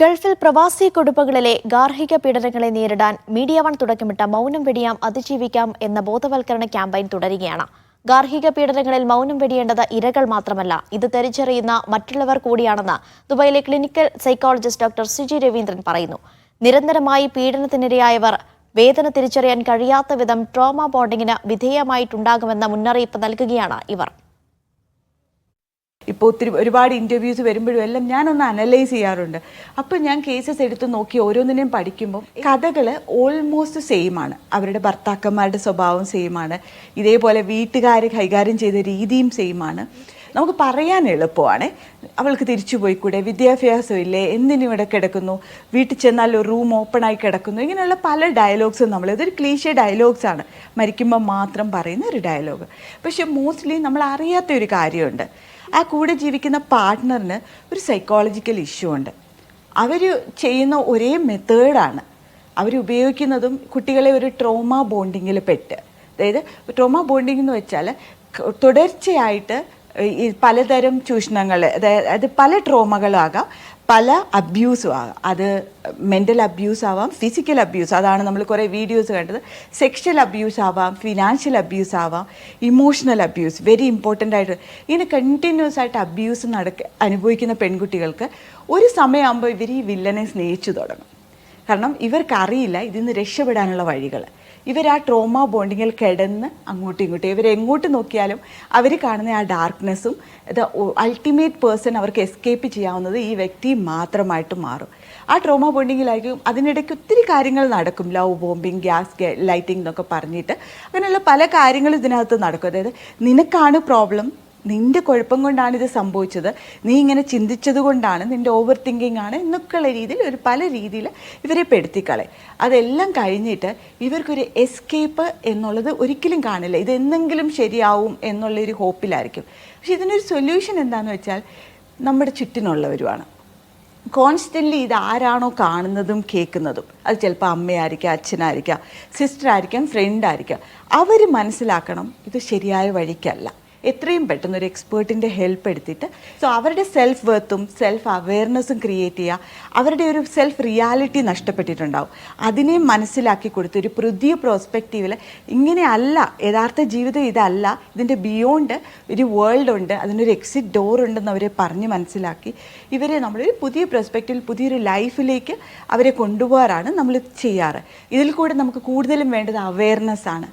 ഗൾഫിൽ പ്രവാസി കുടുംബങ്ങളിലെ ഗാർഹിക പീഡനങ്ങളെ നേരിടാൻ മീഡിയ വൺ തുടക്കമിട്ട മൗനം വെടിയാം അതിജീവിക്കാം എന്ന ബോധവൽക്കരണ ക്യാമ്പയിൻ തുടരുകയാണ്. ഗാർഹിക പീഡനങ്ങളിൽ മൗനം വെടിയേണ്ടത് ഇരകൾ മാത്രമല്ല ഇത് തിരിച്ചറിയുന്ന മറ്റുള്ളവർ കൂടിയാണെന്ന് ദുബൈയിലെ clinical psychologist doctor Siji Raveendran പറയുന്നു. നിരന്തരമായി പീഡനത്തിനിരയായവർ വേദന തിരിച്ചറിയാൻ കഴിയാത്ത വിധം ട്രോമ ബോണ്ടിങ്ങിന് വിധേയമായിട്ടുണ്ടാകുമെന്ന മുന്നറിയിപ്പ് നൽകുകയാണ് ഇവർ. ഇപ്പോൾ ഒത്തിരി ഒരുപാട് ഇന്റർവ്യൂസ് വരുമ്പോഴും എല്ലാം ഞാനൊന്ന് അനലൈസ് ചെയ്യാറുണ്ട്. അപ്പോൾ ഞാൻ കേസസ് എടുത്ത് നോക്കി ഓരോന്നിനെയും പഠിക്കുമ്പോൾ കഥകൾ ഓൾമോസ്റ്റ് സെയിം ആണ്. അവരുടെ ഭർത്താക്കന്മാരുടെ സ്വഭാവം സെയിം ആണ്. ഇതേപോലെ വീട്ടുകാർ കൈകാര്യം ചെയ്ത രീതിയും സെയിം ആണ്. നമുക്ക് പറയാൻ എളുപ്പമാണ്. അവൾക്ക് തിരിച്ചു പോയിക്കൂടെ? വിദ്യാഭ്യാസം ഇല്ലേ എന്തിനും ഇവിടെ കിടക്കുന്നു? വീട്ടിൽ ചെന്നാൽ ഒരു റൂം ഓപ്പൺ ആയി കിടക്കുന്നു. ഇങ്ങനെയുള്ള പല ഡയലോഗ്സും നമ്മൾ ഇതൊരു ക്ലീശ ആണ്. മരിക്കുമ്പോൾ മാത്രം പറയുന്ന ഒരു ഡയലോഗ് പക്ഷെ മോസ്റ്റ്ലി നമ്മൾ അറിയാത്ത ഒരു കാര്യമുണ്ട്. ആ കൂടെ ജീവിക്കുന്ന പാർട്ട്ണറിന് ഒരു സൈക്കോളജിക്കൽ ഇഷ്യൂ ഉണ്ട്. അവർ ചെയ്യുന്ന ഒരേ മെത്തേഡാണ് അവർ ഉപയോഗിക്കുന്നതും കുട്ടികളെ ഒരു ട്രോമ ബോണ്ടിങ്ങിൽ പെട്ട്. അതായത് ട്രോമ ബോണ്ടിങ് എന്ന് വെച്ചാൽ തുടർച്ചയായിട്ട് പലതരം ചൂഷണങ്ങൾ അതായത് പല ട്രോമകളാകാം പല അബ്യൂസും ആകാം. അത് മെന്റൽ അബ്യൂസ് ആവാം ഫിസിക്കൽ അബ്യൂസ് അതാണ് നമ്മൾ കുറേ വീഡിയോസ് കണ്ടത്. സെക്ഷൽ അബ്യൂസ് ആവാം ഫിനാൻഷ്യൽ അബ്യൂസ് ആവാം ഇമോഷണൽ അബ്യൂസ് വെരി ഇമ്പോർട്ടന്റ് ആയിട്ട്. ഇങ്ങനെ കണ്ടിന്യൂസ് ആയിട്ട് അബ്യൂസ് നടക്ക അനുഭവിക്കുന്ന പെൺകുട്ടികൾക്ക് ഒരു സമയമാകുമ്പോൾ ഇവർ ഈ വില്ലനെ സ്നേഹിച്ചു തുടങ്ങും. കാരണം ഇവർക്കറിയില്ല ഇതിൽ നിന്ന് രക്ഷപ്പെടാനുള്ള വഴികൾ. ഇവർ ആ ട്രോമ ബോണ്ടിങ്ങിൽ കിടന്ന് അങ്ങോട്ടും ഇങ്ങോട്ടും ഇവർ എങ്ങോട്ട് നോക്കിയാലും അവർ കാണുന്ന ആ ഡാർക്ക്നെസ്സും ദ അൾട്ടിമേറ്റ് പേഴ്സൺ അവർക്ക് എസ്കേപ്പ് ചെയ്യാവുന്നത് ഈ വ്യക്തി മാത്രമായിട്ട് മാറും. ആ ട്രോമ ബോണ്ടിങ്ങിലായിരിക്കും അതിനിടയ്ക്ക് ഒത്തിരി കാര്യങ്ങൾ നടക്കും. ലവ് ബോംബിങ് ഗ്യാസ് ലൈറ്റിംഗ് എന്നൊക്കെ പറഞ്ഞിട്ട്. അങ്ങനെയുള്ള പല കാര്യങ്ങളും ഇതിനകത്ത് നടക്കും. അതായത് നിനക്കാണ് പ്രോബ്ലം നിന്റെ കുഴപ്പം കൊണ്ടാണ് ഇത് സംഭവിച്ചത്. നീ ഇങ്ങനെ ചിന്തിച്ചത് കൊണ്ടാണ് നിന്റെ ഓവർ തിങ്കിങ് ആണ് എന്നൊക്കെയുള്ള രീതിയിൽ ഒരു പല രീതിയിൽ ഇവരെ പെടുത്തിക്കളെ. അതെല്ലാം കഴിഞ്ഞിട്ട് ഇവർക്കൊരു എസ്കേപ്പ് എന്നുള്ളത് ഒരിക്കലും കാണില്ല. ഇത് എന്തെങ്കിലും ശരിയാവും എന്നുള്ളൊരു ഹോപ്പിലായിരിക്കും പക്ഷെ ഇതിനൊരു സൊല്യൂഷൻ എന്താണെന്ന് വെച്ചാൽ നമ്മുടെ ചുറ്റിനുള്ളവരുമാണ്. കോൺസ്റ്റന്റ്ലി ഇത് ആരാണോ കാണുന്നതും കേൾക്കുന്നതും. അത് ചിലപ്പോൾ അമ്മയായിരിക്കാം അച്ഛനായിരിക്കാം സിസ്റ്റർ ആയിരിക്കാം ഫ്രണ്ട് ആയിരിക്കാം. അവർ മനസ്സിലാക്കണം ഇത് ശരിയായ വഴിക്കല്ല. എത്രയും പെട്ടെന്ന് ഒരു എക്സ്പേർട്ടിന്റെ ഹെൽപ്പ് എടുത്തിട്ട് സോ അവരുടെ സെൽഫ് വെർത്തും സെൽഫ് അവെയർനെസ്സും ക്രിയേറ്റ് ചെയ്യുക. അവരുടെ ഒരു സെൽഫ് റിയാലിറ്റി നഷ്ടപ്പെട്ടിട്ടുണ്ടാവും. അതിനെ മനസ്സിലാക്കി കൊടുത്ത് ഒരു പുതിയ പ്രോസ്പെക്റ്റീവിൽ ഇങ്ങനെയല്ല യഥാർത്ഥ ജീവിതം ഇതല്ല ഇതിന്റെ ബിയോണ്ട് ഒരു വേൾഡ് ഉണ്ട് അതിനൊരു എക്സിറ്റ് ഡോർ ഉണ്ടെന്ന് അവരെ പറഞ്ഞ് മനസ്സിലാക്കി ഇവരെ നമ്മളൊരു പുതിയ പ്രോസ്പെക്റ്റീവിൽ പുതിയൊരു ലൈഫിലേക്ക് അവരെ കൊണ്ടുപോകാറാണ് നമ്മൾ ചെയ്യാറ്. ഇതിൽ കൂടെ നമുക്ക് കൂടുതലും വേണ്ടത് അവെയർനെസ് ആണ്.